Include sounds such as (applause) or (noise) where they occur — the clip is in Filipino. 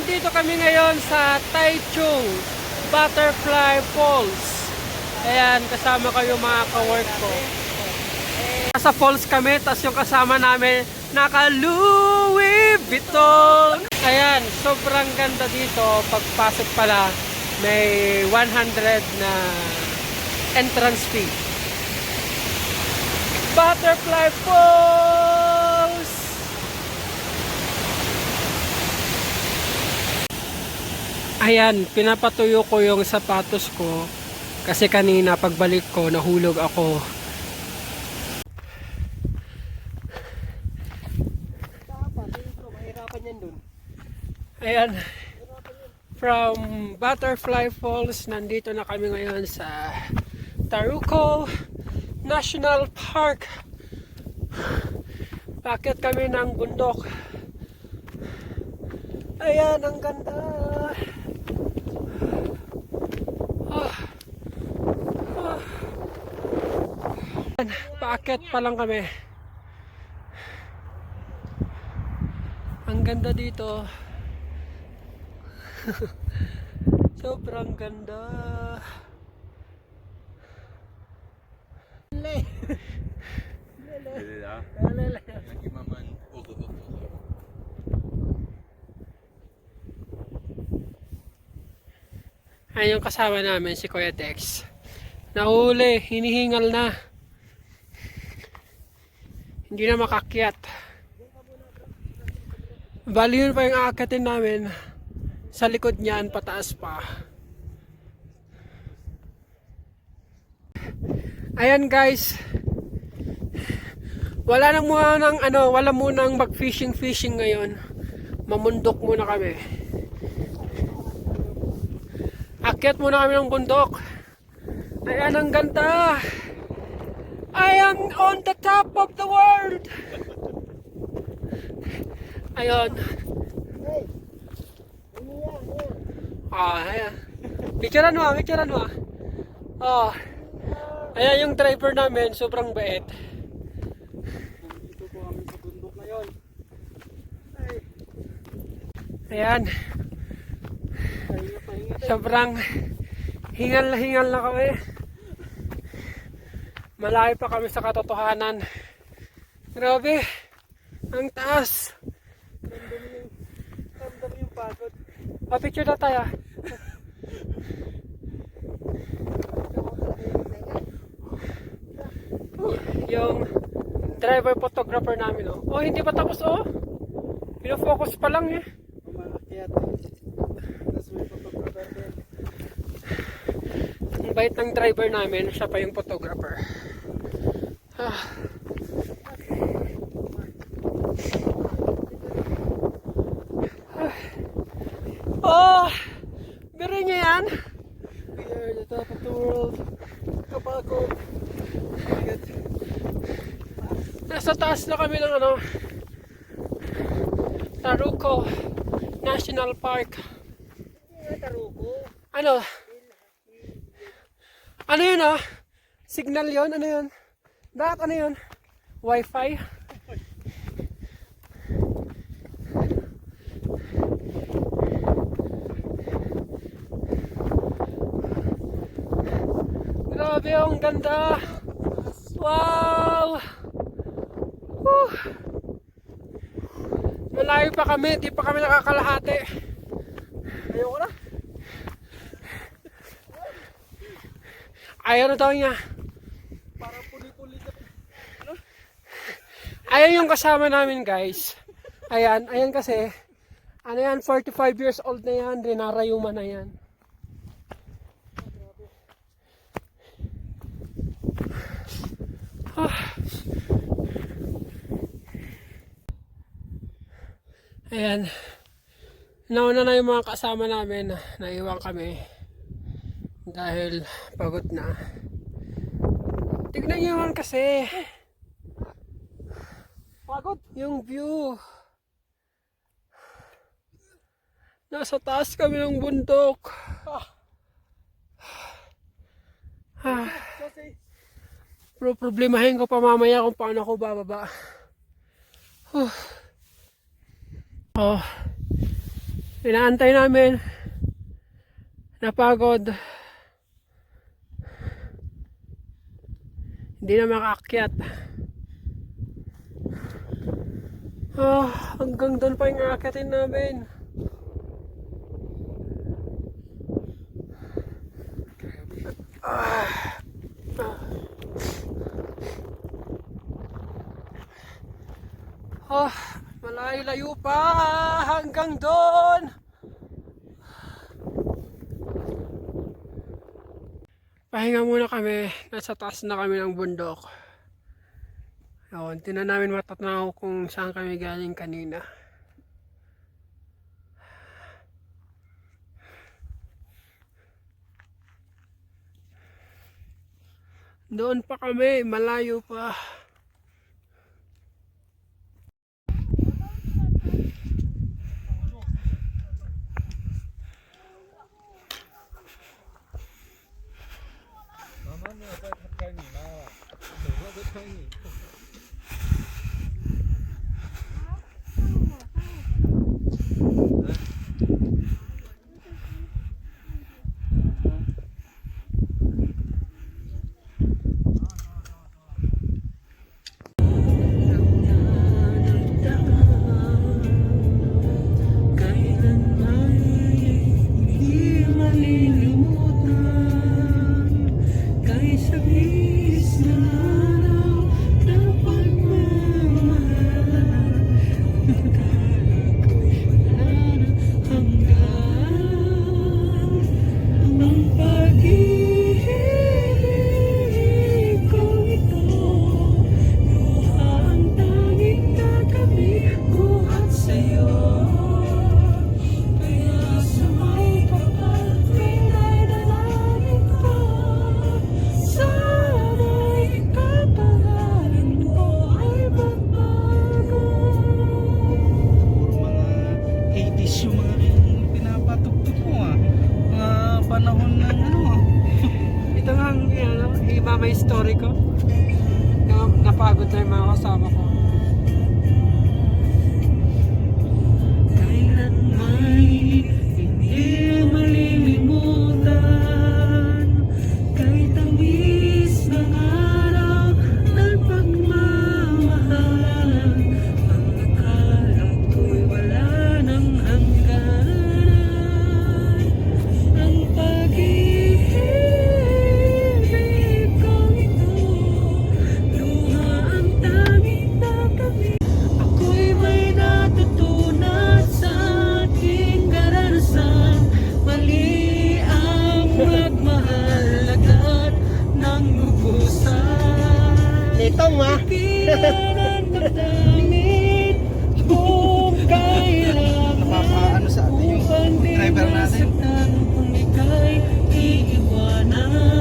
Nandito kami ngayon sa Taichung Butterfly Falls. Ayan, kasama yung mga ka-work ko. Nasa falls kami, tas yung kasama namin naka Louis Vuitton. Ayan, sobrang ganda dito. Pagpasok pala, may 100 na entrance fee. Butterfly Falls! Ayan, pinapatuyo ko yung sapatos ko kasi kanina pagbalik ko nahulog ako. Ayan. From Butterfly Falls, nandito na kami ngayon sa Taruco National Park. Bakit kami ng bundok? Ayan, ang ganda. Paakyat pa lang kami. Ang ganda dito. (laughs) Sobrang ganda. Le. Dedi ya. Lele. Nagimaman. Oldu oldu. Ayan yung kasama namin, si Kuya Tex. Nahuli, hinihingal na. Hindi na makakyat. Bali yun pa yung aakatin namin. Sa likod niyan, pataas pa. Ayan guys. Wala na muna ng ano, wala munang mag-fishing fishing ngayon. Mamundok muna kami. Akyat muna kami ng bundok. Ayan ang ganda. I am on the top of the world. Ayun. Ah, ayan. Picturean mo, picturean mo. Oh. Ayan yung driver namin, sobrang bait. Dito po kami sa bundok ngayon. Ay. Ayan, sobrang hingal na hingal na kami. Malayo pa kami sa katotohanan. Grabe, ang taas. Ramdam yung, pagod. Pa-picture na tayo. Yung driver photographer namin, oh. Oh, hindi pa tapos, oh. Pino-focus pa lang, eh. Ang bait ng driver namin, siya pa yung photographer. Ah. Ah. Oh, biro niya yan. We are the top of the world. Pagod. Nasa taas na kami ng ano, Taruco National Park. Nga taruko. Ano? Ano yun ah? Signal yon Ano yun? Bakit ano yun? Wi-Fi? Grabe ang ganda! Wow! Whew. Malayo pa kami, di pa kami nakakalahati. Ayoko na. Ayaw na daw niya. Ka. Ayan yung kasama namin guys. Ayan, ayan kasi. Ano yan, 45 years old na yan. Rinarayuma na yan. Ah. Ayan. Nauna na yung mga kasama namin. Naiwan kami. Dahil pagod na. Tignan nyo naman kasi. Pagod. Yung view. Nasa taas kami ng bundok. Ah, Kasi pero problemahin ko pa mamaya kung paano ako bababa. Oh. Oh. Inaantay namin. Napagod. Hindi na makaakyat. Ah, hanggang doon pa yung aakyatin namin. Ah, malayo-layo pa hanggang doon. Pahinga muna kami. Nasa taas na kami ng bundok. Yun, tinan namin matatanaw kung saan kami galing kanina. Doon pa kami, malayo pa. Puro sorry ko. Napagod na yung mga kasama ko. Kailan may hindi mali Ikaw nga. Ah. Napapaano sa atin yung driver natin. Kung ika'y iiwanan